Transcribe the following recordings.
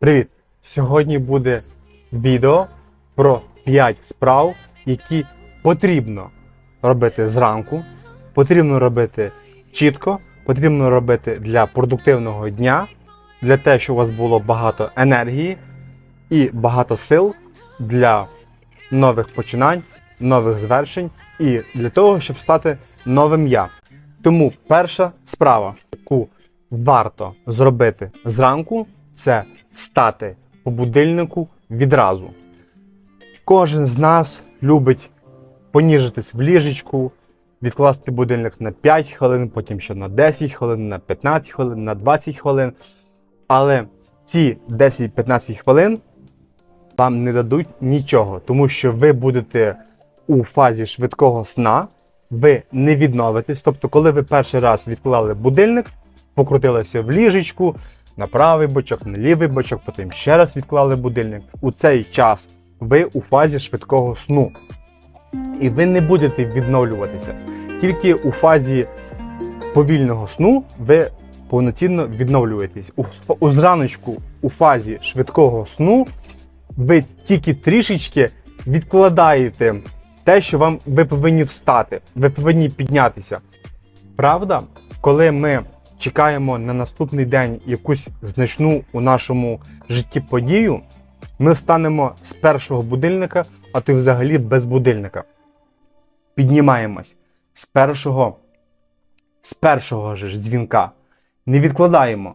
Привіт! Сьогодні буде відео про 5 справ, які потрібно робити зранку, потрібно робити чітко, потрібно робити для продуктивного дня, для те, щоб у вас було багато енергії і багато сил для нових починань, нових звершень і для того, щоб стати новим я. Тому перша справа, яку варто зробити зранку, це встати по будильнику відразу. Кожен з нас любить поніжитись в ліжечку, відкласти будильник на 5 хвилин, потім ще на 10 хвилин, на 15 хвилин, на 20 хвилин. Але ці 10-15 хвилин вам не дадуть нічого, тому що ви будете у фазі швидкого сна, ви не відновитесь. Тобто, коли ви перший раз відклали будильник, покрутилися в ліжечку, на правий бочок, на лівий бочок, потім ще раз відклали будильник. У цей час ви у фазі швидкого сну. І ви не будете відновлюватися. Тільки у фазі повільного сну ви повноцінно відновлюєтесь. У, у зраночку, у фазі швидкого сну, ви тільки трішечки відкладаєте те, що вам ви повинні встати, ви повинні піднятися. Правда, коли ми чекаємо на наступний день якусь значну у нашому житті подію, ми встанемо з першого будильника, а й взагалі без будильника. Піднімаємось з першого, з першого ж дзвінка. Не відкладаємо,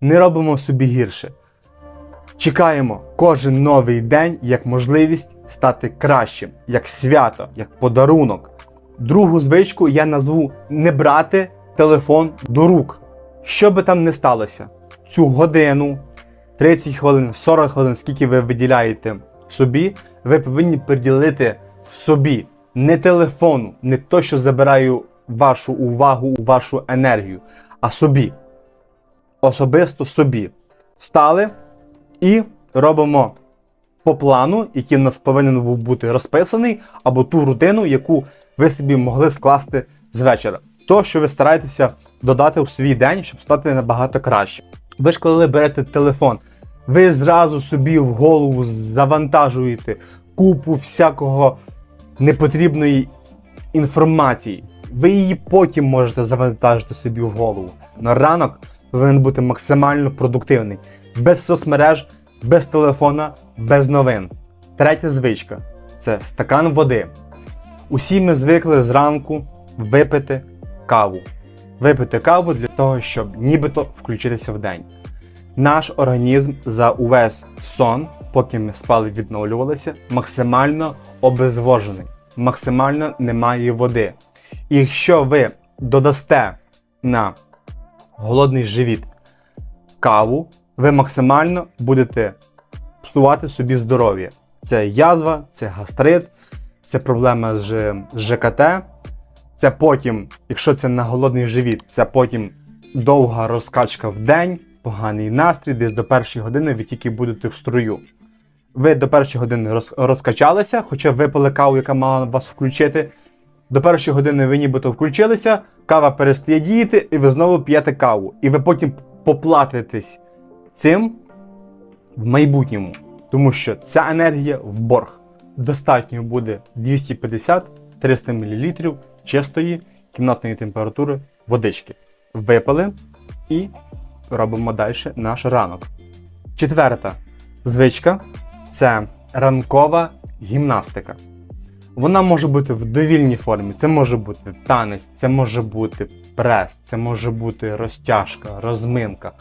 не робимо собі гірше. Чекаємо кожен новий день як можливість стати кращим, як свято, як подарунок. Другу звичку я назву не брати телефон до рук. Що би там не сталося, цю годину, 30 хвилин, 40 хвилин, скільки ви виділяєте собі, ви повинні приділити собі, не телефону, не то, що забирає вашу увагу, вашу енергію, а собі. Особисто собі. Встали і робимо по плану, який в нас повинен був бути розписаний, або ту рутину, яку ви собі могли скласти з вечора. То, що ви стараєтеся додати у свій день, щоб стати набагато краще. Ви ж коли берете телефон, ви зразу собі в голову завантажуєте купу всякого непотрібної інформації. Ви її потім можете завантажити собі в голову. На ранок повинен бути максимально продуктивний, без соцмереж, без телефона, без новин. Третя звичка це стакан води. Усі ми звикли зранку випити каву. Випити каву для того, щоб нібито включитися в день. Наш організм за увесь сон, поки ми спали відновлювалися, максимально обезвожений, максимально немає води. І якщо ви додасте на голодний живіт каву, ви максимально будете псувати собі здоров'я. Це язва, це гастрит, це проблема з ЖКТ. Це потім, якщо це на голодний живіт, це потім довга розкачка в день, поганий настрій, десь до першої години ви тільки будете в струю. Ви до першої години роз, розкачалися, хоча випили каву, яка мала вас включити. До першої години ви нібито включилися, кава перестає діяти, і ви знову п'єте каву. І ви потім поплатитесь цим в майбутньому, тому що ця енергія в борг. Достатньо буде 250-300 мл чистої кімнатної температури водички. Випили і робимо далі наш ранок. Четверта звичка це ранкова гімнастика. Вона може бути в довільній формі. Це може бути танець, це може бути прес, це може бути розтяжка, розминка.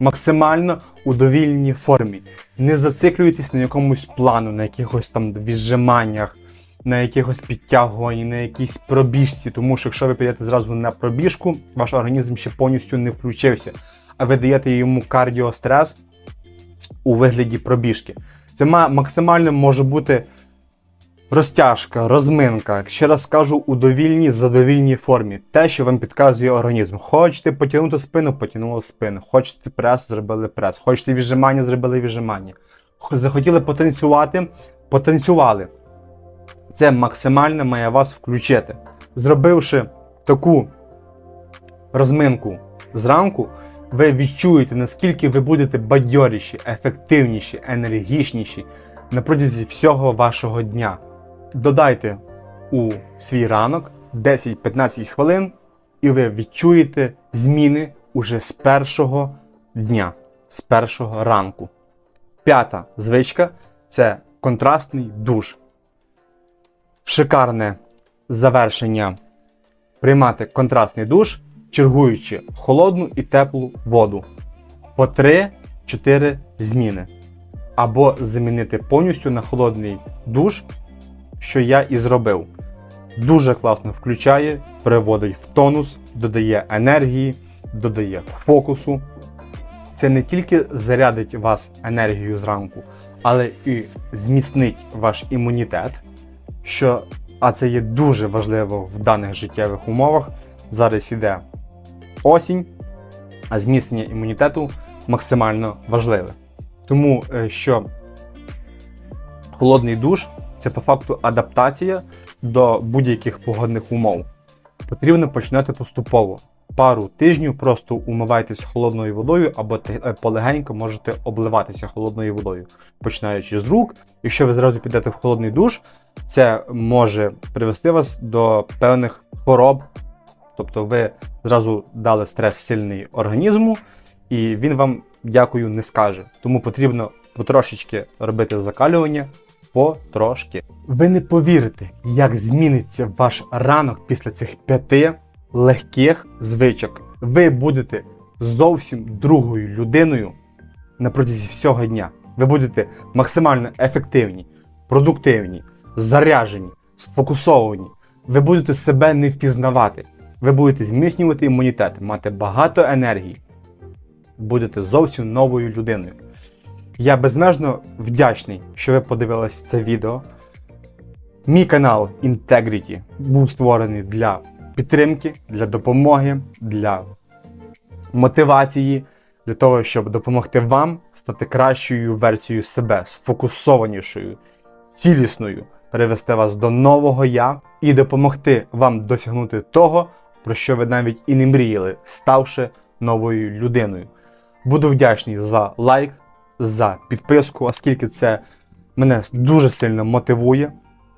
Максимально у довільній формі. Не зациклюйтесь на якомусь плану, на якихось там віджиманнях, на якихось підтягуванні, на якійсь пробіжці. Тому що якщо ви підете зразу на пробіжку, ваш організм ще повністю не включився, а ви даєте йому кардіострес у вигляді пробіжки. Це максимально може бути розтяжка, розминка. Ще раз кажу, у довільній, задовільній формі. Те, що вам підказує організм. Хочете потягнути спину, потягнули спину. Хочете прес, зробили прес. Хочете віджимання, зробили віджимання. Захотіли потанцювати, потанцювали. Це максимально має вас включити. Зробивши таку розминку зранку, ви відчуєте, наскільки ви будете бадьоріші, ефективніші, енергічніші на протязі всього вашого дня. Додайте у свій ранок 10-15 хвилин, і ви відчуєте зміни уже з першого дня, з першого ранку. П'ята звичка це контрастний душ. Шикарне завершення приймати контрастний душ, чергуючи холодну і теплу воду по 3-4 зміни. Або замінити повністю на холодний душ, що я і зробив. Дуже класно включає, переводить в тонус, додає енергії, додає фокусу. Це не тільки зарядить вас енергією зранку, але і зміцнить ваш імунітет, що, а це є дуже важливо в даних життєвих умовах. Зараз іде осінь, а зміцнення імунітету максимально важливе. Тому е, що холодний душ це по факту адаптація до будь-яких погодних умов. Потрібно починати поступово. Пару тижнів просто умивайтесь холодною водою або е, полегенько можете обливатися холодною водою, починаючи з рук. Якщо ви зразу підете в холодний душ, це може привести вас до певних хвороб. Тобто ви зразу дали стрес сильний організму, і він вам дякую не скаже. Тому потрібно потрошечки робити закалювання потрошки. Ви не повірите, як зміниться ваш ранок після цих п'яти легких звичок. Ви будете зовсім другою людиною на протязі всього дня. Ви будете максимально ефективні, продуктивні, заряжені, сфокусовані. Ви будете себе не впізнавати. Ви будете зміцнювати імунітет, мати багато енергії. Будете зовсім новою людиною. Я безмежно вдячний, що ви подивилися це відео. Мій канал Integrity був створений для підтримки, для допомоги, для мотивації, для того, щоб допомогти вам стати кращою версією себе, сфокусованішою, цілісною, привести вас до нового я і допомогти вам досягнути того, про що ви навіть і не мріяли, ставши новою людиною. Буду вдячний за лайк, за підписку, оскільки це мене дуже сильно мотивує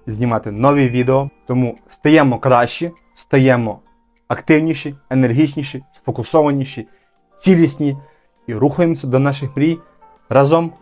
знімати нові відео. Тому стаємо кращі, стаємо активніші, енергічніші, сфокусованіші, цілісні і рухаємося до наших мрій разом.